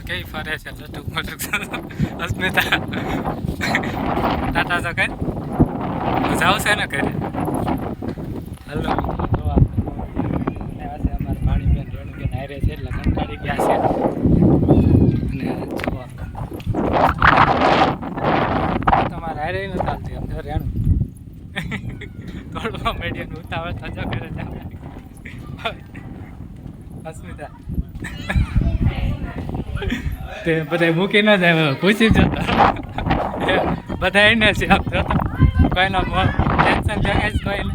કઈ ફરે છે? લટુક મટુક અસ્મિતા. ટાટા તો કઈ? મજા આવશે ને ઘરે? હલો કંટાળી ગયા છે. અને તમારે હારે નથી ચાલતી જો રેણું? તોડવા મેડિયન ઉતાવળ થજો ઘરે જાવ અસ્મિતા. તે બધા મૂકી ના જાય પૂછી જતા. બધા એને છે આમ જોતા કોઈનો ટેન્શન જગે જ કોઈને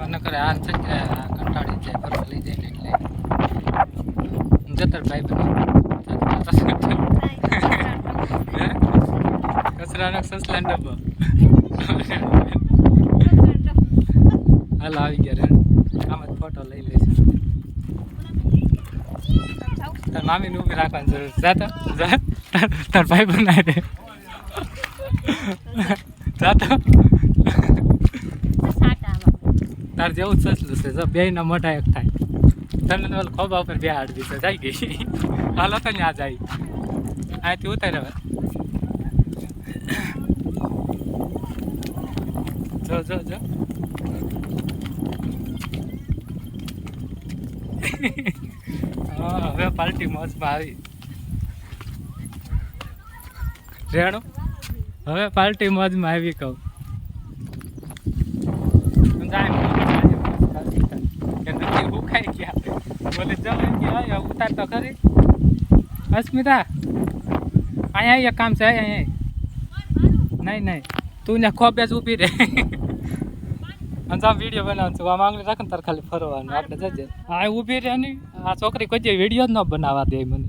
મને કરે આ છે કે કંટાળી જાય ફરવા લઈ જાય ને એટલે જતર ભાઈ બની કચરાનો હાલ આવી ગયા આમ ફોટો લઈ લઈશું. તાર ઊભી રાખવાની જરૂર છે. જા તાર ભાઈ બનાવી દે જા તાર જેવું સસલું છે. બે બેયના મોટા એક થાય. તને તો ખોબા ઉપર બે હાડ દીધો જાય ગઈ હાલો તો ત્યાં જાય. અહીંથી ઉતારે જો જો જો. હવે પાર્ટી મોજમાં આવી. રેણો, હવે પાર્ટી મોજમાં આવી કહું. જાય ઉખાઈ ગયા. બોલે ઉતાર તો ખરી. અસ્મિતા અહીંયા એક કામ છે અહીંયા નહીં નહીં. તું ને ખોબે જ ઊભી રહે. અને વીડિયો બનાવું છું. આ માંગણી રાખે ને તાર ખાલી ફરવાનું. આપણે જજે. હા ઊભી રહે નહીં. આ છોકરી કોઈ વીડિયો જ ન બનાવવા દે મને.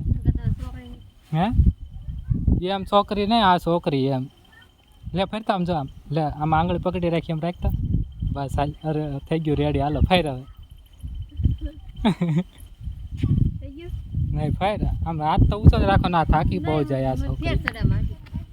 હે? એમ છોકરી નહીં આ છોકરી એમ. લે ફરતા આમ જો આમ. લે આમ આંગળી પકડી રાખી એમ રાખતા. બસ હાલ. અરે થઈ ગયું રેડી હાલો ફેર હવે. નહીં ફાયદા આમ હાથ તો ઊંચો જ રાખો ના થાકી બહુ જાય આ છોકરી.